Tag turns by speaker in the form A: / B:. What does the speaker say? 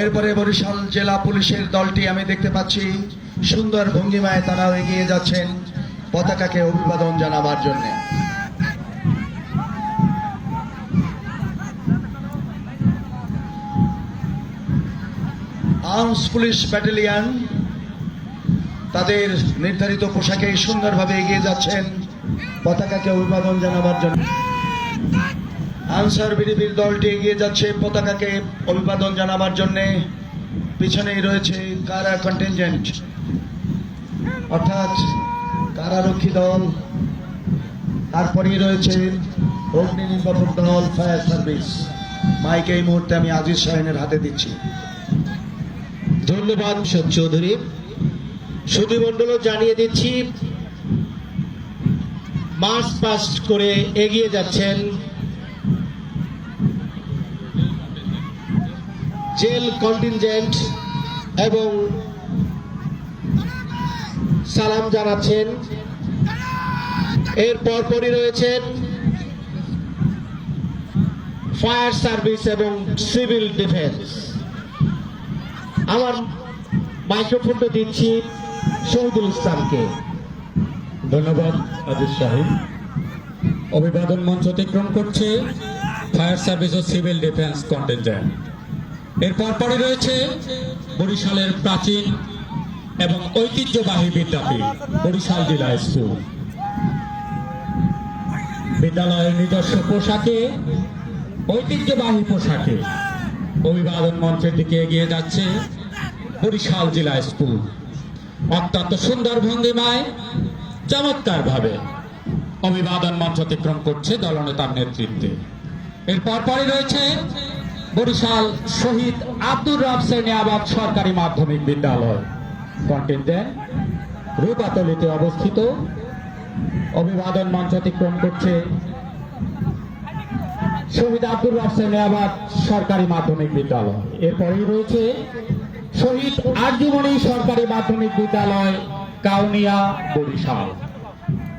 A: এরপরে বরিশাল জেলা পুলিশের দলটি আমি দেখতে পাচ্ছি। সুন্দর ভঙ্গিমায় তারাও এগিয়ে যাচ্ছেন পতাকাকে অভিবাদন জানাবার জন্য। আর্মস পুলিশ ব্যাটালিয়ন তাদের নির্ধারিত পোশাকে সুন্দরভাবে এগিয়ে যাচ্ছেন। পতাকাকে অভিবাদন জানাবার জন্য। আনসার বিডিবির দলটি এগিয়ে যাচ্ছে পতাকাকে অভিবাদন জানাবার জন্য। পিছনেই রয়েছে কারা কন্টিনজেন্ট অর্থাৎ কারারক্ষী দল? তারপরেই রয়েছে অগ্নি নির্বাপক দল, ফায়ার সার্ভিস। মাইক এই মুহূর্তে আমি আজিজ শাহিনের হাতে দিচ্ছি।
B: ধন্যবাদ শোক চৌধুরী। সুধীমণ্ডলও জানিয়ে দিচ্ছি মার্চ পাস্ট করে এগিয়ে যাচ্ছেন জেল কন্টিনজেন্ট এবং সালাম জানাচ্ছেন। এর পরপরই রয়েছেন ফায়ার সার্ভিস এবং সিভিল ডিফেন্স। আমার মাইক্রোফোনটা দিচ্ছি শহীদুল ইসলামকে।
C: ধন্যবাদ, আজিজ শাহিন অভিবাদন মঞ্চ অতিক্রম করছে ফায়ার সার্ভিস ও সিভিল ডিফেন্স কন্টিনজেন্ট। এর পরপরে রয়েছে বরিশালের প্রাচীন এবং ঐতিহ্যবাহী বিদ্যাপীঠ, বরিশাল জেলা স্কুল। বিদ্যালয়ের নিজস্ব পোশাকে, ঐতিহ্যবাহী পোশাকে অভিবাদন মঞ্চের দিকে এগিয়ে যাচ্ছে বরিশাল জেলা স্কুল। অত্যন্ত সুন্দর ভঙ্গিমায় চমৎকার ভাবে অভিবাদন মঞ্চ অতিক্রম করছে দলনেতার নেতৃত্বে। এর পরপরই রয়েছে বরিশাল শহীদ আব্দুর রব শ্রেণিয়াবাদ সরকারি মাধ্যমিক বিদ্যালয়। কন্টিনজেন্ট রূপাতলিতে অবস্থিত। অভিবাদন মঞ্চ অতিক্রম করছে। শহীদ আব্দুর রব শ্রেণিয়াবাদ সরকারি মাধ্যমিক বিদ্যালয়। এরপরেই রয়েছে শহীদ আর্যমণি সরকারি মাধ্যমিক বিদ্যালয়, কাউনিয়া, বরিশাল।